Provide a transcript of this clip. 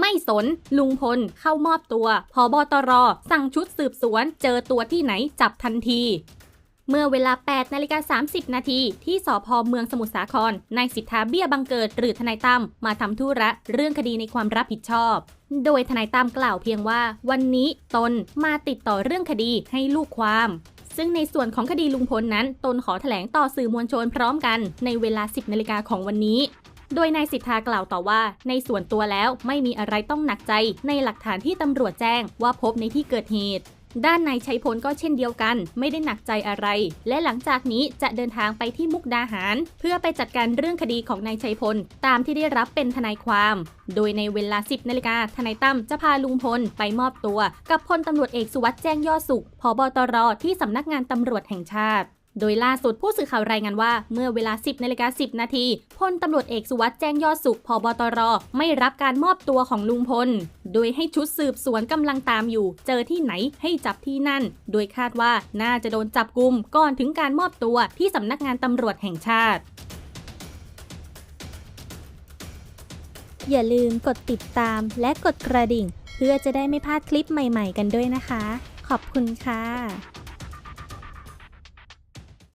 ไม่สน ลุงพลเข้ามอบตัวพอบตรสั่งชุดสืบสวน เจอตัวที่ไหนจับทันทีเมื่อเวลา 8 นาฬิกา 30 นาที ที่สพเมืองสมุทรสาคร นายสิทธาเบี้ยบังเกิด หรือทนายตั้มมาทำธุระเรื่องคดีในความรับผิดชอบ โดยทนายตั้มกล่าวเพียงว่า วันนี้ตนมาติดต่อเรื่องคดีให้ลูกความ ซึ่งในส่วนของคดีลุงพลนั้น ตนขอแถลงต่อสื่อมวลชนพร้อมกันในเวลา 10 นาฬิกาของวันนี้ โดยนายสิทธากล่าวต่อว่า ในส่วนตัวแล้วไม่มีอะไรต้องหนักใจในหลักฐานที่ตำรวจแจ้งว่าพบในที่เกิดเหตุด้านนายชัยพลก็เช่นเดียวกัน ไม่ได้หนักใจอะไร และหลังจากนี้จะเดินทางไปที่มุกดาหาร เพื่อไปจัดการเรื่องคดีของนายชัยพล ตามที่ได้รับเป็นทนายความ โดยในเวลา 10นาฬิกาทนายตั้มจะพาลุงพลไปมอบตัว กับพลตำรวจเอกสุวัสด์แจ้งยอดสุขพบตรที่สำนักงานตำรวจแห่งชาติ โดยล่าสุดผู้สื่อข่าวรายงานว่า เมื่อเวลา 10นาฬิกา10 นาทีพลตำรวจเอกสุวัสด์แจ้งยอดสุขพบตร ไม่รับการมอบตัวของลุงพล โดยให้ชุดสืบสวนกำลังตามอยู่ เจอที่ไหนให้จับที่นั่น โดยคาดว่าน่าจะโดนจับกุมก่อนถึงการมอบตัวที่สำนักงานตำรวจแห่งชาติอย่าลืมกดติดตามและกดกระดิ่ง เพื่อจะได้ไม่พลาดคลิปใหม่ๆกันด้วยนะคะ ขอบคุณค่ะ